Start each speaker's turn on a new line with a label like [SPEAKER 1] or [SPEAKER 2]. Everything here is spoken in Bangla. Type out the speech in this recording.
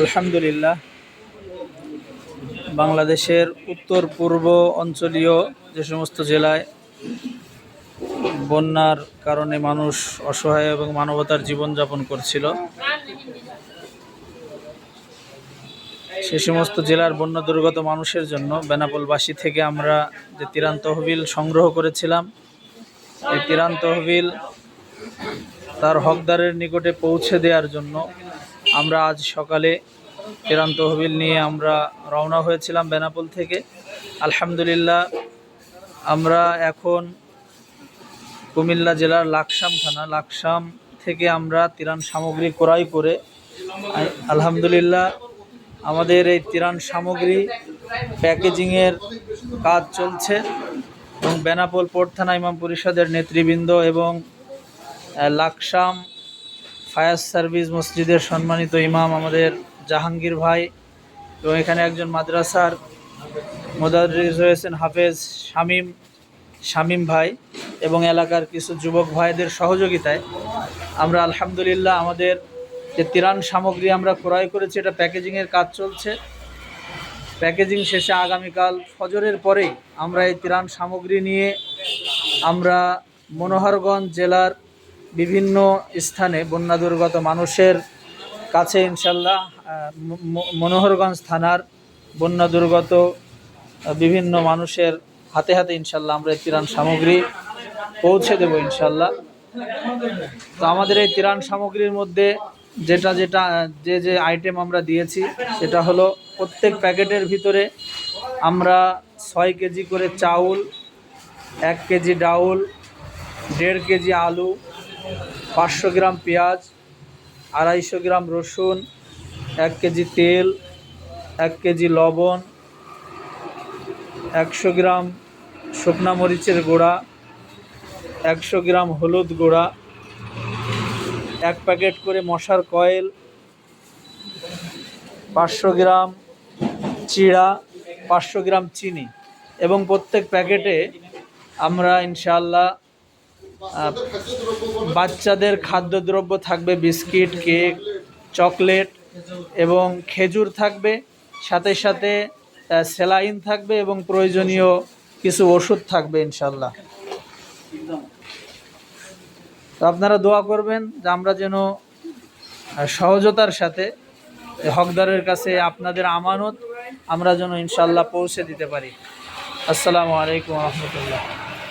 [SPEAKER 1] আলহামদুলিল্লাহ, বাংলাদেশের উত্তর, পূর্ব অঞ্চলীয় যে সমস্ত জেলায় বন্যার কারণে মানুষ অসহায় এবং মানবতার জীবনযাপন করছিল, সে সমস্ত জেলার বন্য দুর্গত মানুষের জন্য বেনাপোলবাসী থেকে আমরা যে তিরান তহবিল সংগ্রহ করেছিলাম, এই তিরান তহবিল তার হকদারের নিকটে পৌঁছে দেওয়ার জন্য আমরা আজ সকালে তিরান তহবিল নিয়ে আমরা রওনা হয়েছিলাম বেনাপোল থেকে। আলহামদুলিল্লাহ, আমরা এখন কুমিল্লা জেলার লাকসাম থানা। লাকসাম থেকে আমরা তিরান সামগ্রী ক্রয় করে, আলহামদুলিল্লাহ, আমাদের এই তিরান সামগ্রী প্যাকেজিংয়ের কাজ চলছে এবং বেনাপোল পোর্ট থানা ইমাম পরিষদের নেতৃবৃন্দ এবং লাকসাম ফায়ার সার্ভিস মসজিদের সম্মানিত ইমাম আমাদের জাহাঙ্গীর ভাই এবং এখানে একজন মাদ্রাসার মোদারিস রয়েছেন হাফেজ শামীম শামীম ভাই এবং এলাকার কিছু যুবক ভাইদের সহযোগিতায়। আমরা আলহামদুলিল্লাহ আমাদের যে তিরান সামগ্রী আমরা ক্রয় করেছি, এটা প্যাকেজিংয়ের কাজ চলছে। প্যাকেজিং শেষে আগামীকাল ফজরের পরেই আমরা এই তিরান সামগ্রী নিয়ে আমরা মনোহরগঞ্জ জেলার বিভিন্ন স্থানে বন্যা দুর্গত মানুষের কাছে ইনশাল্লাহ মনোহরগঞ্জ থানার বন্যা দুর্গত বিভিন্ন মানুষের হাতে হাতে ইনশাল্লাহ আমরা এই ত্রাণ সামগ্রী পৌঁছে দেবো ইনশাল্লাহ। তো আমাদের এই ত্রাণ সামগ্রীর মধ্যে যেটা যেটা, যে যে আইটেম আমরা দিয়েছি, সেটা হলো প্রত্যেক প্যাকেটের ভিতরে আমরা ছয় কেজি করে চাউল, এক কেজি ডাউল, দেড় কেজি আলু পাঁচশো গ্রাম পেঁয়াজ, আড়াইশো গ্রাম রসুন, এক কেজি তেল, এক কেজি লবণ, একশো গ্রাম শুকনা মরিচের গুঁড়া, একশো গ্রাম হলুদ গুঁড়া, এক প্যাকেট করে মশার কয়েল, পাঁচশো গ্রাম চিড়া, পাঁচশো গ্রাম চিনি এবং প্রত্যেক প্যাকেটে আমরা ইনশাআল্লাহ বাচ্চাদের খাদ্যদ্রব্য থাকবে বিস্কিট কেক চকলেট এবং খেজুর থাকবে। সাথে সাথে আহ, স্যালাইন থাকবে এবং প্রয়োজনীয় কিছু ওষুধ থাকবে ইনশাল্লাহ তো আপনারা দোয়া করবেন যে আমরা যেন সহজতার সাথে হকদারের কাছে আপনাদের আমানত আমরা যেন ইনশাল্লাহ পৌঁছে দিতে পারি। আসসালামু আলাইকুম রহমতুল্লাহ।